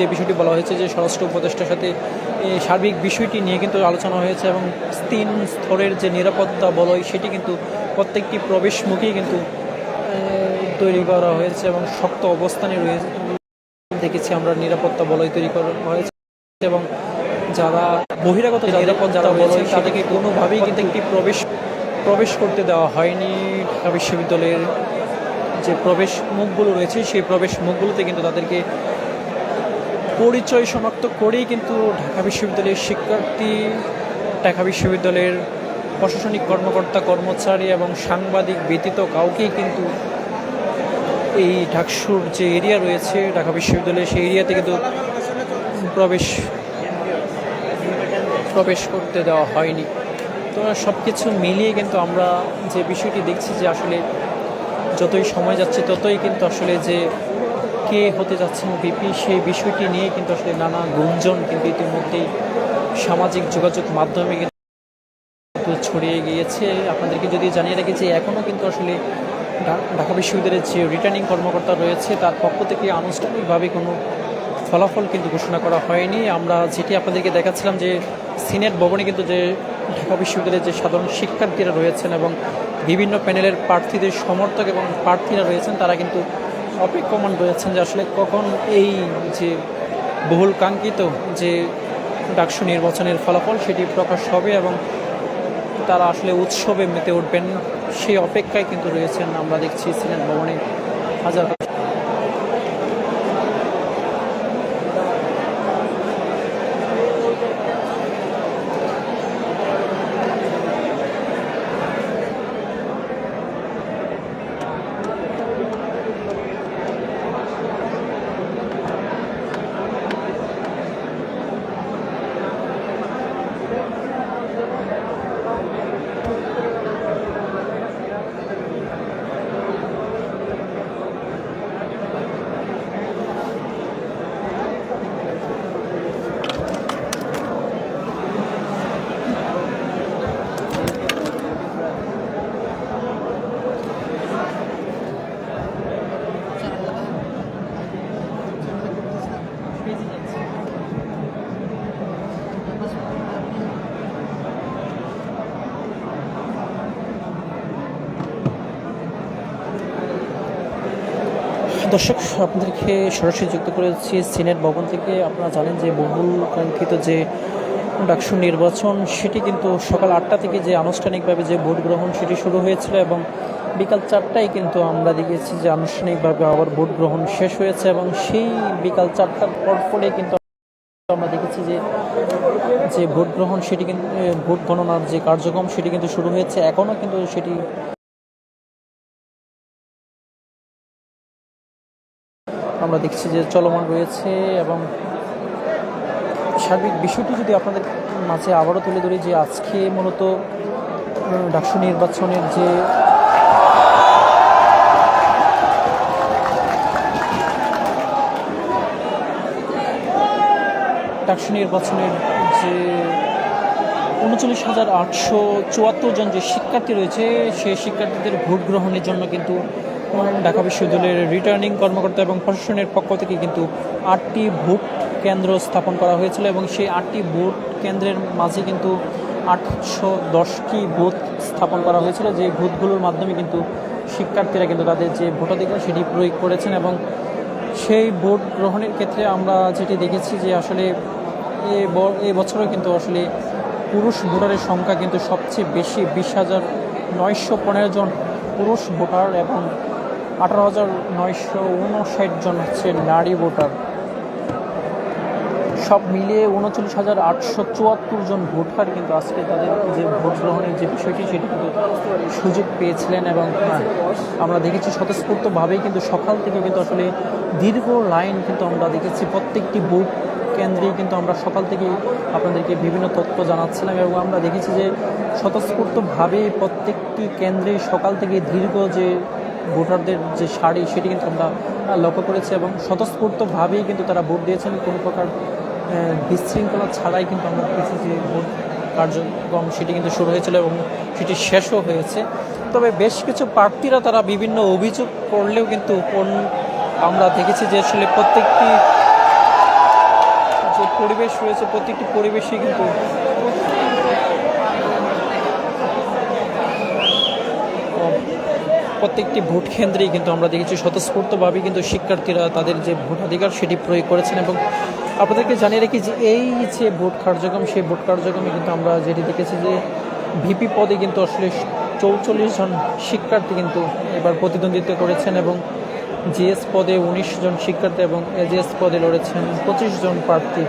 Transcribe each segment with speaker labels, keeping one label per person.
Speaker 1: যে বিষয়টি বলা হয়েছে যে স্বরাষ্ট্র উপদেষ্টার সাথে সার্বিক বিষয়টি নিয়ে কিন্তু আলোচনা হয়েছে এবং তিন স্তরের যে নিরাপত্তা বলয় সেটি কিন্তু প্রত্যেকটি প্রবেশমুখেই কিন্তু তৈরি করা হয়েছে এবং শক্ত অবস্থানে রয়েছে। দেখেছি আমরা নিরাপত্তা বলয় তৈরি করা হয়েছে এবং যারা বহিরাগত নিরাপদ যারা রয়েছে তাদেরকে কোনোভাবেই কিন্তু একটি প্রবেশ প্রবেশ করতে দেওয়া হয়নি। ঢাকা বিশ্ববিদ্যালয়ের যে প্রবেশ মুখগুলো রয়েছে সেই প্রবেশ মুখগুলোতে কিন্তু তাদেরকে পরিচয় শনাক্ত করেই কিন্তু ঢাকা বিশ্ববিদ্যালয়ের শিক্ষার্থী, ঢাকা বিশ্ববিদ্যালয়ের প্রশাসনিক কর্মকর্তা, কর্মচারী এবং সাংবাদিক ব্যতীত কাউকেই কিন্তু এই ঢাকসুর যে এরিয়া রয়েছে, ঢাকা বিশ্ববিদ্যালয়ের সেই এরিয়াতে কিন্তু প্রবেশ প্রবেশ করতে দেওয়া হয়নি। তো সব কিছু মিলিয়ে কিন্তু আমরা যে বিষয়টি দেখছি যে আসলে যতই সময় যাচ্ছে ততই কিন্তু আসলে যে কে হতে যাচ্ছেন বিপি সেই বিষয়টি নিয়ে কিন্তু আসলে নানা গুঞ্জন কিন্তু ইতিমধ্যেই সামাজিক যোগাযোগ মাধ্যমে কিন্তু ছড়িয়ে গিয়েছে। আপনাদেরকে যদি জানিয়ে রাখি যে এখনও কিন্তু আসলে ঢাকা বিশ্ববিদ্যালয়ের যে রিটার্নিং কর্মকর্তা রয়েছে, তার পক্ষ থেকে আনুষ্ঠানিকভাবে কোনো ফলাফল কিন্তু ঘোষণা করা হয়নি। আমরা যেটি আপনাদেরকে দেখাচ্ছিলাম যে সিনেট ভবনে কিন্তু যে ঢাকা বিশ্ববিদ্যালয়ের যে সাধারণ শিক্ষার্থীরা রয়েছেন এবং বিভিন্ন প্যানেলের প্রার্থীদের সমর্থক এবং প্রার্থীরা রয়েছেন, তারা কিন্তু অপেক্ষমান বোঝাচ্ছেন যে আসলে কখন এই যে বহুল কাঙ্ক্ষিত যে ডাকসু নির্বাচনের ফলাফল সেটি প্রকাশ হবে এবং তারা আসলে উৎসবে মেতে উঠবেন সেই অপেক্ষায় কিন্তু রয়েছেন। আমরা দেখছি সিনেট ভবনে হাজার দর্শক, আপনাদেরকে সরাসরি যুক্ত করেছি সিনেট ভবন থেকে। আপনারা জানেন যে বহুল কাঙ্ক্ষিত যে ডাকসু নির্বাচন, সেটি কিন্তু সকাল আটটা থেকে যে আনুষ্ঠানিকভাবে যে ভোট গ্রহণ, সেটি শুরু হয়েছিল এবং বিকাল চারটায় কিন্তু আমরা দেখেছি যে আনুষ্ঠানিকভাবে আবার ভোট গ্রহণ শেষ হয়েছে এবং সেই বিকাল চারটার পর পরে কিন্তু আমরা দেখেছি যে যে ভোট গ্রহণ, সেটি কিন্তু ভোট গণনার যে কার্যক্রম, সেটি কিন্তু শুরু হয়েছে। এখনও কিন্তু সেটি আমরা দেখছি যে চলমান রয়েছে এবং সার্বিক বিষয়টি যদি আপনাদের মাঝে আবারও তুলে ধরি যে আজকে মূলত ডাকসু নির্বাচনের যে ডাকসু নির্বাচনের যে উনচল্লিশ হাজার আটশো চুয়াত্তর জন যে শিক্ষার্থী রয়েছে, সেই শিক্ষার্থীদের ভোট গ্রহণের জন্য কিন্তু ঢাকা বিশ্ববিদ্যালয়ের রিটার্নিং কর্মকর্তা এবং প্রশাসনের পক্ষ থেকে কিন্তু আটটি ভোট কেন্দ্র স্থাপন করা হয়েছিল এবং সেই আটটি ভোট কেন্দ্রের মাঝে কিন্তু আটশো দশটি বুথ স্থাপন করা হয়েছিল। যে বুথগুলোর মাধ্যমে কিন্তু শিক্ষার্থীরা কিন্তু তাদের যে ভোটাধিকার সেটি প্রয়োগ করেছেন এবং সেই ভোট গ্রহণের ক্ষেত্রে আমরা যেটি দেখেছি যে আসলে এ বছরও কিন্তু আসলে পুরুষ ভোটারের সংখ্যা কিন্তু সবচেয়ে বেশি, বিশ হাজার নয়শো পনেরো জন পুরুষ ভোটার এবং আঠারো হাজার নয়শো উনষাট জন হচ্ছে নারী ভোটার। সব মিলিয়ে উনচল্লিশ হাজার আটশো চুয়াত্তর জন ভোটার কিন্তু আজকে তাদের যে ভোট গ্রহণের যে বিষয়টি সেটি কিন্তু সুযোগ পেয়েছিলেন এবং হ্যাঁ, আমরা দেখেছি স্বতঃস্ফূর্তভাবেই কিন্তু সকাল থেকে কিন্তু আসলে দীর্ঘ লাইন কিন্তু আমরা দেখেছি। প্রত্যেকটি ভোট কেন্দ্রেই কিন্তু আমরা সকাল থেকেই আপনাদেরকে বিভিন্ন তথ্য জানাচ্ছিলাম এবং আমরা দেখেছি যে স্বতঃস্ফূর্তভাবে প্রত্যেকটি কেন্দ্রে সকাল থেকে দীর্ঘ যে ভোটারদের যে সারি সেটি কিন্তু আমরা লক্ষ্য করেছি এবং স্বতঃস্ফূর্তভাবেই কিন্তু তারা ভোট দিয়েছেন। কোনো প্রকার বিশৃঙ্খলা ছাড়াই কিন্তু আমরা দেখেছি যে ভোট কার্যক্রম সেটি কিন্তু শুরু হয়েছিল এবং সেটি শেষও হয়েছে। তবে বেশ কিছু প্রার্থীরা তারা বিভিন্ন অভিযোগ করলেও কিন্তু কোন আমরা দেখেছি যে আসলে প্রত্যেকটি যে পরিবেশ রয়েছে, প্রত্যেকটি পরিবেশই কিন্তু প্রত্যেকটি ভোট কেন্দ্রেই কিন্তু আমরা দেখেছি স্বতঃস্ফূর্তভাবে কিন্তু শিক্ষার্থীরা তাদের যে ভোটাধিকার সেটি প্রয়োগ করেছেন এবং আপনাদেরকে জানিয়ে রাখি যে এই যে ভোট কার্যক্রম, সেই ভোট কার্যক্রমে কিন্তু আমরা যেটি দেখেছি যে ভিপি পদে কিন্তু আসলে চৌচল্লিশ জন শিক্ষার্থী কিন্তু এবার প্রতিদ্বন্দ্বিতা করেছেন এবং জিএস পদে উনিশ জন শিক্ষার্থী এবং এজিএস পদে লড়েছেন পঁচিশ জন প্রার্থী।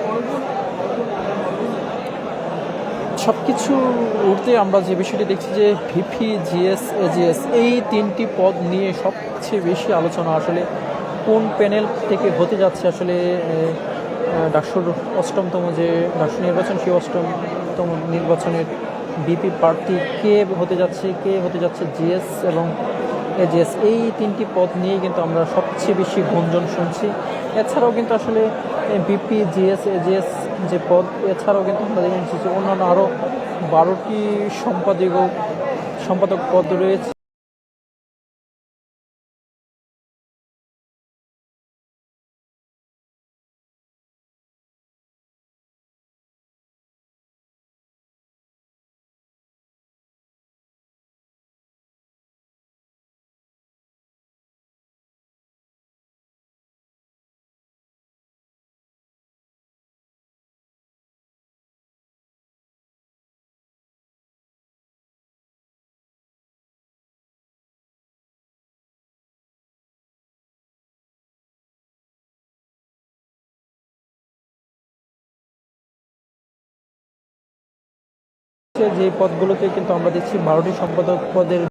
Speaker 1: সব কিছু উঠতে আমরা যে বিষয়টি দেখছি যে ভিপি, জিএস এজিএস এই তিনটি পদ নিয়ে সবচেয়ে বেশি আলোচনা আসলে কোন প্যানেল থেকে হতে যাচ্ছে আসলে ডাকসুর অষ্টমতম যে ডাকসু নির্বাচন, সেই অষ্টমতম নির্বাচনের বিপি প্রার্থী কে হতে যাচ্ছে, কে হতে যাচ্ছে জিএস এবং এজিএস এই তিনটি পদ নিয়েই কিন্তু আমরা সবচেয়ে বেশি গুঞ্জন শুনছি। এছাড়াও কিন্তু আসলে বিপি জিএস এজিএস যে পদ, এছাড়াও কিন্তু আমরা দেখেছি যে অন্যান্য আরও বারোটি সম্পাদক সম্পাদক পদ রয়েছে। যে পদগুলোতে কিন্তু আমরা দেখছি বারোটি সম্পাদক পদের